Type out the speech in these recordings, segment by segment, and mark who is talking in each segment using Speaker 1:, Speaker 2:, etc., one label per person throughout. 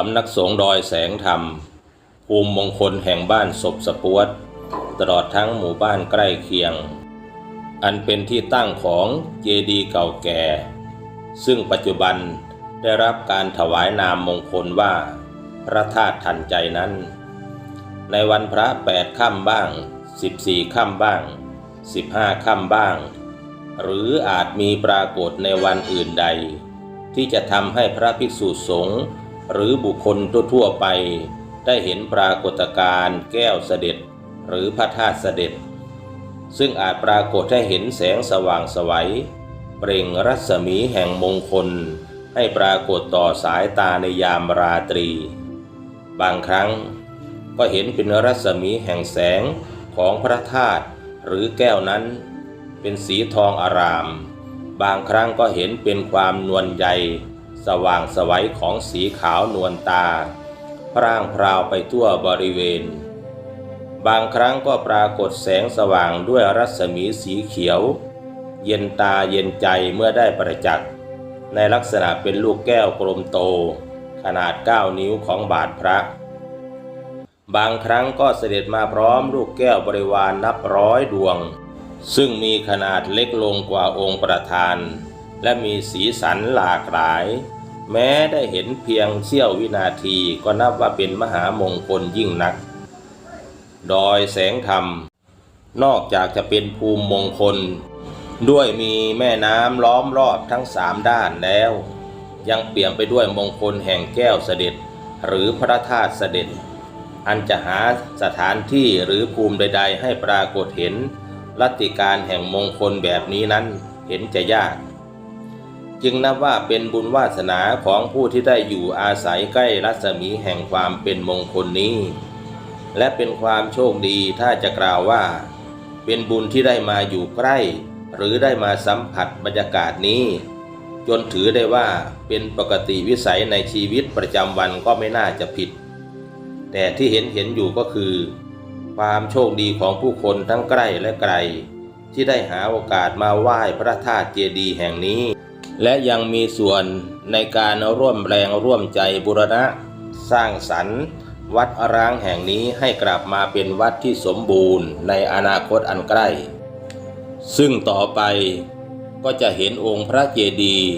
Speaker 1: สำนักสงฆ์ดอยแสงธรรม ภูมิมงคลแห่งบ้านศพสปวตตลอดทั้งหมู่บ้านใกล้เคียง อันเป็นที่ตั้งของเจดีย์เก่าแก่ ซึ่งปัจจุบันได้รับการถวายนามมงคลว่า พระธาตุทันใจนั้น ในวันพระแปดค่ำบ้าง 14ค่ำบ้าง 15ค่ำบ้าง หรืออาจมีปรากฏในวันอื่นใด ที่จะทำให้พระภิกษุสงฆ์ หรือบุคคลทั่วๆไปได้เห็นปรากฏการณ์แก้วเสด็จ หรือพระธาตุเสด็จ ซึ่งอาจปรากฏให้เห็นแสงสว่างไสวัย เปล่งรัศมีแห่งมงคล ให้ปรากฏต่อสายตาในยามราตรี บางครั้งก็เห็นเป็นรัศมีแห่งแสงของพระธาตุหรือแก้วนั้น เป็นสีทองอาราม บางครั้งก็เห็นเป็นความนวลใย สว่างสวัยของสีขาวนวลตาพร่างพราวไปทั่วบริเวณ บางครั้งก็ปรากฏแสงสว่างด้วยรัศมีสีเขียว เย็นตาเย็นใจเมื่อได้ประจักษ์ในลักษณะเป็นลูกแก้วกลมโต ขนาด 9 นิ้วของบาทพระ บางครั้งก็เสด็จมาพร้อมลูกแก้วบริวารนนับร้อยดวง ซึ่งมีขนาดเล็กลงกว่าองค์ประธาน และมีสีสันหลากหลาย แม้ได้เห็นเพียงเสี้ยววินาทีก็นับว่าเป็นมหามงคลยิ่งนัก ดอยแสงธรรม นอกจากจะเป็นภูมิมงคล ด้วยมีแม่น้ำล้อมรอบทั้งสามด้านแล้ว ยังเปลี่ยมไปด้วยมงคลแห่งแก้วเสด็จ หรือพระธาตุเสด็จ อันจะหาสถานที่หรือภูมิใด ๆ ให้ปรากฏเห็นลัทธิการแห่งมงคลแบบนี้นั้นเห็นจะยาก จึงนับว่าเป็นบุญวาสนาของผู้ที่ได้อยู่อาศัยใกล้รัศมีแห่งความเป็นมงคลนี้ และเป็นความโชคดีถ้าจะกล่าวว่า เป็นบุญที่ได้มาอยู่ใกล้ หรือได้มาสัมผัสบรรยากาศนี้ จนถือได้ว่าเป็นปกติวิสัยในชีวิตประจำวันก็ไม่น่าจะผิด แต่ที่เห็นเห็นอยู่ก็คือ ความโชคดีของผู้คนทั้งใกล้และไกล ที่ได้หาโอกาสมาไหว้พระธาตุเจดีย์แห่งนี้ และยังมีส่วนในการร่วมแรงร่วมใจบุรณะ สร้างสรรค์วัดร้างแห่งนี้ให้กลับมาเป็นวัดที่สมบูรณ์ในอนาคตอันใกล้ ซึ่งต่อไปก็จะเห็นองค์พระเจดีย์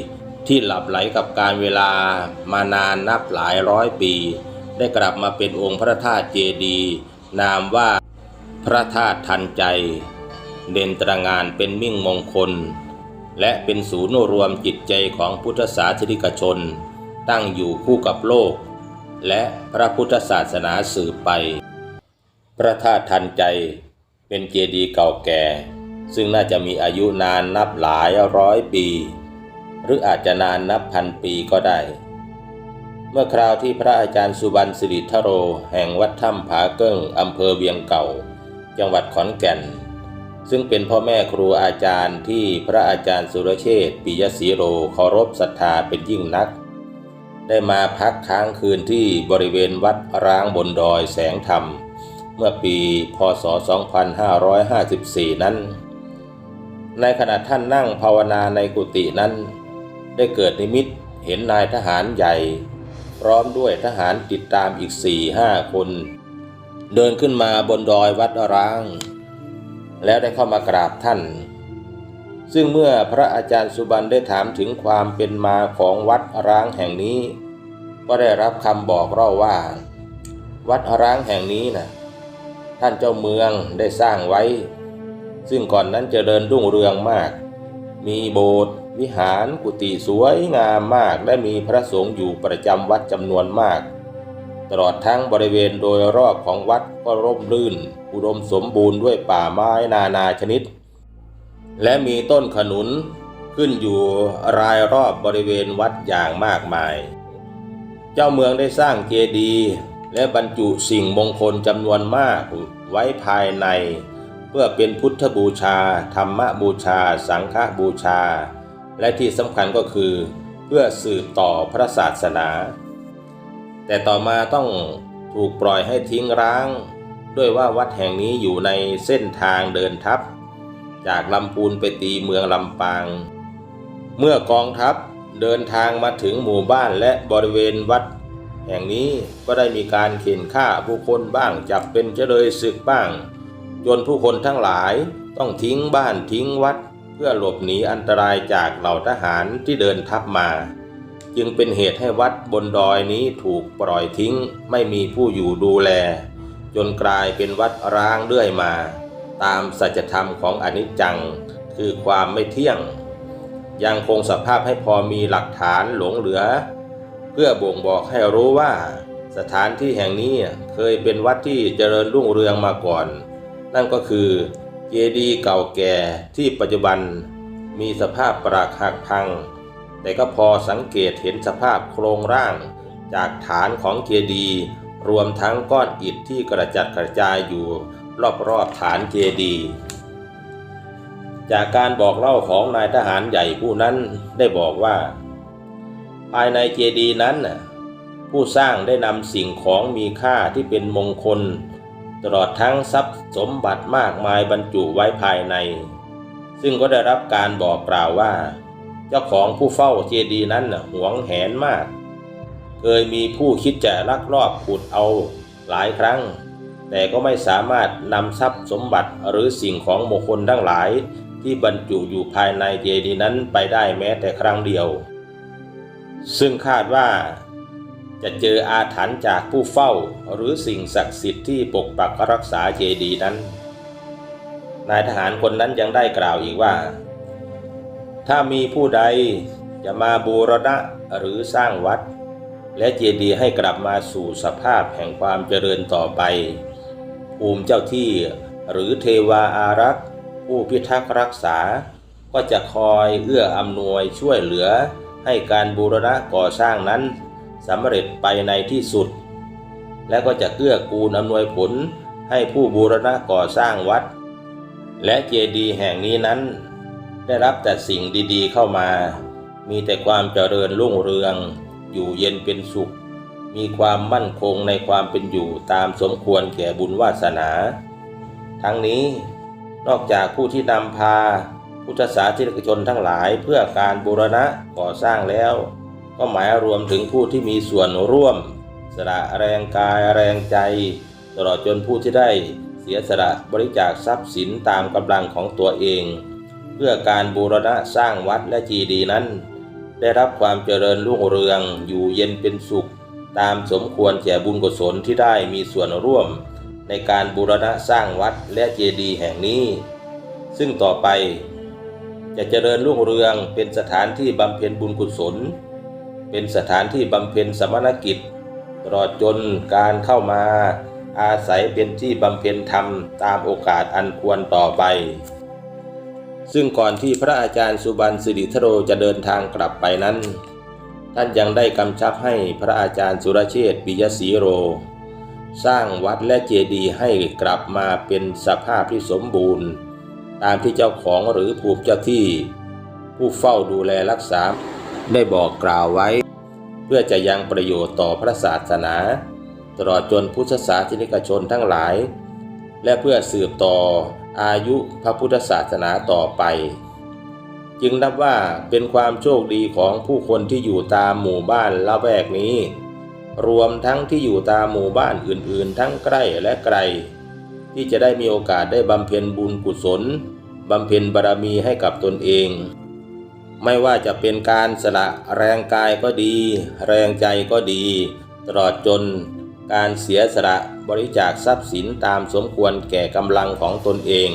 Speaker 1: ที่หลับไหลกับการเวลามานานนับหลายร้อยปี ได้กลับมาเป็นองค์พระธาตุเจดีย์นามว่าพระธาตุทันใจ เด่นตระงานเป็นมิ่งมงคล และเป็นศูนย์รวมจิตใจของพุทธศาสนิกชน ตั้งอยู่คู่กับโลก และพระพุทธศาสนาสืบไป พระธาตุทันใจเป็นเจดีย์เก่าแก่ ซึ่งน่าจะมีอายุนานนับหลายร้อยปี หรืออาจจะนานนับพันปีก็ได้ เมื่อคราวที่พระอาจารย์สุบรรณสิริทโร แห่งวัดถ้ำผาเกิ้งอำเภอเวียงเก่า จังหวัดขอนแก่น ซึ่งเป็นพ่อแม่ครูอาจารย์ที่พระอาจารย์สุรเชษฐ์ปิยศรีโรเคารพศรัทธาเป็นยิ่งนัก ได้มาพักค้างคืนที่บริเวณวัดร้างบนดอยแสงธรรม เมื่อปีพศ 2554 นั้น ในขณะท่านนั่งภาวนาในกุฏินั้น ได้เกิดนิมิตเห็นนายทหารใหญ่ พร้อมด้วยทหารติดตามอีกสี่ห้าคน เดินขึ้นมาบนดอยวัดร้าง แล้วได้เข้ามากราบท่าน ซึ่งเมื่อพระอาจารย์สุบันได้ถามถึงความเป็นมาของวัดร้างแห่งนี้ ก็ได้รับคำบอกเล่าว่า วัดร้างแห่งนี้นะท่านเจ้าเมืองได้สร้างไว้ ซึ่งก่อนนั้นเจริญรุ่งเรืองมาก มีโบสถ์วิหารกุฏิสวยงามมาก และมีพระสงฆ์อยู่ประจำวัดจำนวนมาก ตลอดทั้งบริเวณโดยรอบของวัดก็ร่มรื่น อุดมสมบูรณ์ด้วยป่าไม้นานาชนิด และมีต้นขนุนขึ้นอยู่รายรอบบริเวณวัดอย่างมากมาย เจ้าเมืองได้สร้างเจดีย์และบรรจุสิ่งมงคลจำนวนมากไว้ภายใน เพื่อเป็นพุทธบูชา ธรรมบูชา สังฆบูชา และที่สำคัญก็คือ เพื่อสืบต่อพระศาสนา แต่ต่อมาต้องถูกปล่อยให้ทิ้งร้าง ด้วยว่าวัดแห่งนี้อยู่ในเส้นทางเดินทัพ จากลำพูนไปตีเมืองลำปาง เมื่อกองทัพเดินทางมาถึงหมู่บ้านและบริเวณวัด แห่งนี้ก็ได้มีการเข็นฆ่าผู้คนบ้างจับเป็นเจเลยศึกบ้าง จนผู้คนทั้งหลายต้องทิ้งบ้านทิ้งวัด เพื่อหลบหนีอันตรายจากเหล่าทหารที่เดินทัพมา จึงเป็นเหตุให้วัดบนดอยนี้ถูกปล่อยทิ้ง ไม่มีผู้อยู่ดูแล จนกลายเป็นวัดร้างเรื่อยมา ตามสัจธรรมของอนิจจัง คือความไม่เที่ยง ยังคงสภาพให้พอมีหลักฐานหลงเหลือ เพื่อบ่งบอกให้รู้ว่า สถานที่แห่งนี้เคยเป็นวัดที่เจริญรุ่งเรืองมาก่อน นั่นก็คือเจดีย์เก่าแก่ที่ปัจจุบันมีสภาพปรักหักพัง แต่ก็พอสังเกตเห็นสภาพโครงร่าง จากฐานของเจดีย์รวมทั้งก้อนอิฐที่กระจัดกระจายอยู่รอบๆฐานเจดีย์จากการบอกเล่าของนายทหารใหญ่ผู้นั้นได้บอกว่า ภายในเจดีย์นั้นผู้สร้างได้นำสิ่งของมีค่าที่เป็นมงคล ตลอดทั้งทรัพย์สมบัติมากมายบรรจุไว้ภายใน ซึ่งก็ได้รับการบอกกล่าวว่า เจ้าของผู้เฝ้าเจดีย์นั้นน่ะหวงแหนมาก เคยมีผู้คิดจะลักลอบขุดเอาหลายครั้ง แต่ก็ไม่สามารถนำทรัพย์สมบัติหรือสิ่งของมงคลทั้งหลาย ที่บรรจุอยู่ภายในเจดีย์นั้นไปได้แม้แต่ครั้งเดียว ซึ่งคาดว่าจะเจออาถรรพ์จากผู้เฝ้าหรือสิ่งศักดิ์สิทธิ์ที่ปกปักรักษาเจดีย์นั้น นายทหารคนนั้นยังได้กล่าวอีกว่า ถ้ามีผู้ใดจะมาบูรณะหรือสร้างวัด และเจดีย์ให้กลับมาสู่สภาพแห่งความเจริญต่อไป ภูมิเจ้าที่หรือเทวาอารักษ์ ผู้พิทักษ์รักษา ก็จะคอยเอื้ออำนวยช่วยเหลือให้การบูรณะก่อสร้างนั้นสำเร็จไปในที่สุด และก็จะเกื้อกูลอำนวยผลให้ผู้บูรณะก่อสร้างวัด และเจดีย์แห่งนี้นั้น ได้รับแต่สิ่งดีๆเข้ามา มีแต่ความเจริญรุ่งเรือง อยู่เย็นเป็นสุข มีความมั่นคงในความเป็นอยู่ตามสมควรแก่บุญวาสนา ทั้งนี้นอกจากผู้ที่นำพา พุทธศาสนิกชนทั้งหลายเพื่อการบูรณะก่อสร้างแล้ว ก็หมายรวมถึงผู้ที่มีส่วนร่วม สละแรงกายแรงใจ ตลอดจนผู้ที่ได้เสียสละบริจาคทรัพย์สินตามกำลังของตัวเอง เพื่อการบูรณะสร้างวัดและจีดีย์นั้น ได้รับความเจริญรุ่งเรืองอยู่เย็นเป็นสุข ตามสมควรแก่บุญกุศลที่ได้มีส่วนร่วม ในการบูรณะสร้างวัดและเจดีย์แห่งนี้ ซึ่งต่อไป จะเจริญรุ่งเรืองเป็นสถานที่บำเพ็ญบุญกุศล เป็นสถานที่บำเพ็ญสมณกิจตลอดจนการเข้ามาอาศัยเป็นที่บำเพ็ญธรรมตามโอกาสอันควรต่อไป ซึ่งก่อนที่พระอาจารย์สุบันสิริธโรจะเดินทางกลับไปนั้น ท่านยังได้กำชับให้พระอาจารย์สุรเชษฐ์ปิยศีโร สร้างวัดและเจดีย์ให้กลับมาเป็นสภาพที่สมบูรณ์ ตามที่เจ้าของหรือภูมิเจ้าที่ ผู้เฝ้าดูแลรักษาได้บอกกล่าวไว้ เพื่อจะยังประโยชน์ต่อพระศาสนา ตลอดจนพุทธศาสนิกชนทั้งหลาย และเพื่อสืบต่อ อายุพระพุทธศาสนาต่อไป จึงนับว่าเป็นความโชคดีของผู้คนที่อยู่ตามหมู่บ้านละแวกนี้ รวมทั้งที่อยู่ตามหมู่บ้านอื่นๆ ทั้งใกล้และไกล ที่จะได้มีโอกาสได้บำเพ็ญบุญกุศลบำเพ็ญบารมีให้กับตนเอง ไม่ว่าจะเป็นการสละแรงกายก็ดี แรงใจก็ดี ตลอดจน การเสียสละบริจาคทรัพย์สินตามสมควรแก่กำลังของตนเอง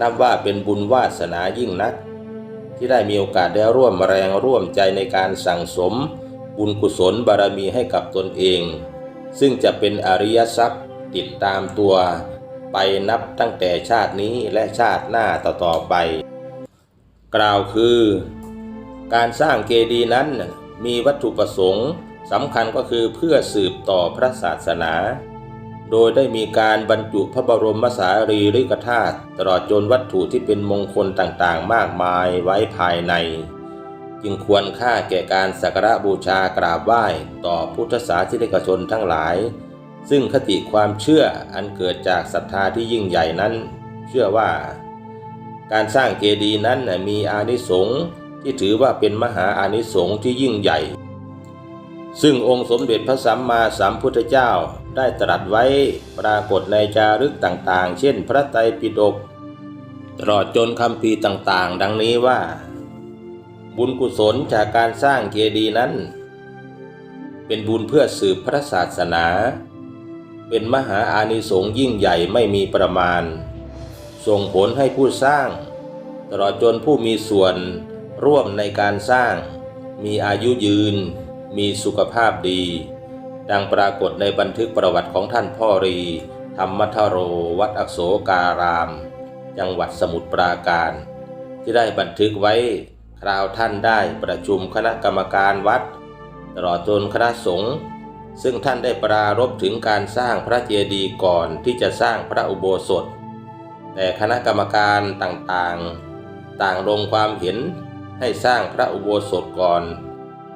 Speaker 1: นับว่าเป็นบุญวาสนายิ่งนัก ที่ได้มีโอกาสได้ร่วมแรงร่วมใจในการสั่งสม บุญกุศลบารมีให้กับตนเอง ซึ่งจะเป็นอริยทรัพย์ติดตามตัวไปนับตั้งแต่ชาตินี้และชาติหน้าต่อๆไป กล่าวคือ การสร้างเจดีนั้นมีวัตถุประสงค์ สำคัญก็คือเพื่อสืบต่อพระศาสนา โดยได้มีการบรรจุพระบรมสารีริกธาตุตลอดจนวัตถุที่เป็นมงคลต่างๆ มากมายไว้ภายใน จึงควรค่าแก่การสักการะบูชากราบไหว้ต่อพุทธศาสนิกชนทั้งหลาย ซึ่งคติความเชื่ออันเกิดจากศรัทธาที่ยิ่งใหญ่นั้น เชื่อว่า การสร้างเจดีย์นั้นมีอานิสงส์ที่ถือว่าเป็นมหาอานิสงส์ที่ยิ่งใหญ่ ซึ่งองค์สมเด็จพระสัมมาสัมพุทธเจ้าได้ตรัสไว้ปรากฏในจารึกต่างๆ เช่นพระไตรปิฎกตลอดจนคำพีต่างๆ ดังนี้ว่า บุญกุศลจากการสร้างเจดีย์นั้น เป็นบุญเพื่อสืบพระศาสนา เป็นมหาอานิสงส์ยิ่งใหญ่ไม่มีประมาณ ส่งผลให้ผู้สร้าง ตลอดจนผู้มีส่วนร่วมในการสร้าง มีอายุยืน มีสุขภาพดี ดังปรากฏในบันทึกประวัติของท่านพ่อรี ธรรมทโร วัดอักโศการาม จังหวัดสมุทรปราการ ที่ได้บันทึกไว้คราวท่านได้ประชุมคณะกรรมการวัด ตลอดจนคณะสงฆ์ซึ่งท่านได้ปรารภถึงการสร้างพระเจดีย์ก่อนที่จะสร้างพระอุโบสถ แต่คณะกรรมการต่างๆ ต่างลงความเห็นให้สร้างพระอุโบสถก่อน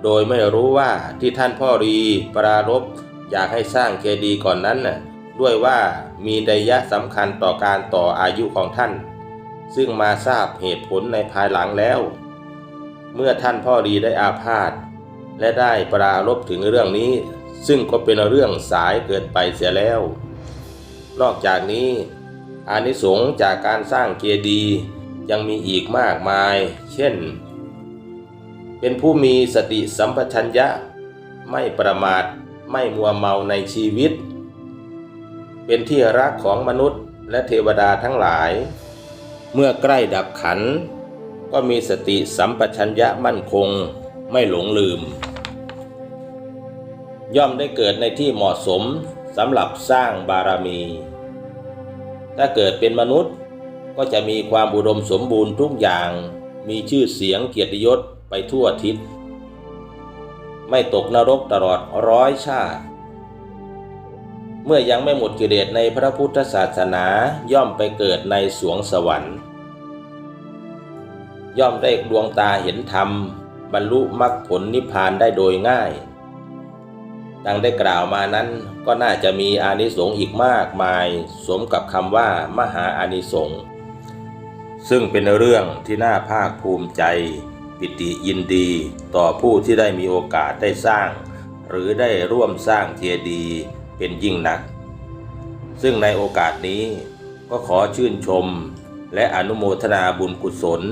Speaker 1: โดยไม่รู้ว่าที่ท่านพ่อรีปรารภอยากให้สร้างเจดีย์ก่อนนั้นน่ะด้วยว่ามีนัยยะสำคัญต่อการต่ออายุของท่าน ซึ่งมาทราบเหตุผลในภายหลังแล้ว เมื่อท่านพ่อรีได้อาพาธและได้ปรารภถึงเรื่องนี้ ซึ่งก็เป็นเรื่องสายเกินไปเสียแล้ว นอกจากนี้อานิสงส์จากการสร้างเจดีย์ยังมีอีกมากมาย เช่น เป็นผู้มีสติสัมปชัญญะ ไม่ประมาทไม่มัวเมาในชีวิต เป็นที่รักของมนุษย์และเทวดาทั้งหลาย เมื่อใกล้ดับขัน ก็มีสติสัมปชัญญะมั่นคงไม่หลงลืม ย่อมได้เกิดในที่เหมาะสมสำหรับสร้างบารมี ถ้าเกิดเป็นมนุษย์ก็จะมีความอุดมสมบูรณ์ทุกอย่าง มีชื่อเสียงเกียรติยศ ไปทั่วทิศ ไม่ตกนรกตลอดร้อยชาติ เมื่อยังไม่หมดกิเลสในพระพุทธศาสนาย่อมไปเกิดในสวงสวรรค์ ย่อมได้ดวงตาเห็นธรรม บรรลุมรรคผลนิพพานได้โดยง่าย ดังได้กล่าวมานั้นก็น่าจะมีอานิสงส์อีกมากมาย สมกับคำว่ามหาอานิสงส์ซึ่งเป็นเรื่องที่น่าภาคภูมิใจ ปิติยินดีต่อผู้ที่ได้มีโอกาสได้สร้าง หรือได้ร่วมสร้างเจดีย์เป็นยิ่งนัก ซึ่งในโอกาสนี้ก็ขอชื่นชม และอนุโมทนาบุญกุศล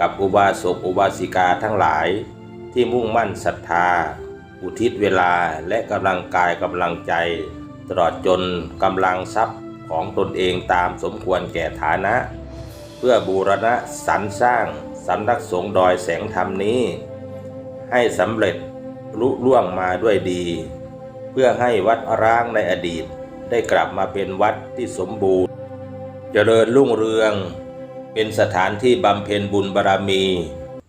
Speaker 1: กับอุบาสกอุบาสิกาทั้งหลาย ที่มุ่งมั่นศรัทธา อุทิศเวลาและกำลังกายกำลังใจ ตลอดจนกำลังทรัพย์ของตนเองตามสมควรแก่ฐานะ เพื่อบูรณะสรรสร้าง สำนักสงฆ์ดอยแสงธรรมนี้ ให้สำเร็จลุล่วงมาด้วยดี เพื่อให้วัดร้างในอดีตได้กลับมาเป็นวัดที่สมบูรณ์ เจริญรุ่งเรือง เป็นสถานที่บำเพ็ญบุญบารมี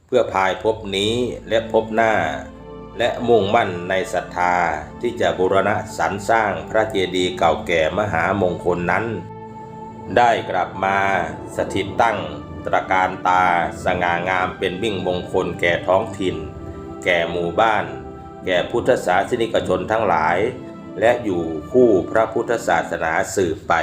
Speaker 1: เพื่อภายภพนี้และภพหน้า และมุ่งมั่นในศรัทธาที่จะบูรณะสรรสร้างพระเจดีย์เก่าแก่มหามงคลนั้น ได้กลับมาสถิตตั้ง ตระการตาสง่างามเป็นมิ่งมงคลแก่ท้องถิ่น แก่หมู่บ้าน แก่พุทธศาสนิกชนทั้งหลาย และอยู่คู่พระพุทธศาสนาสืบไป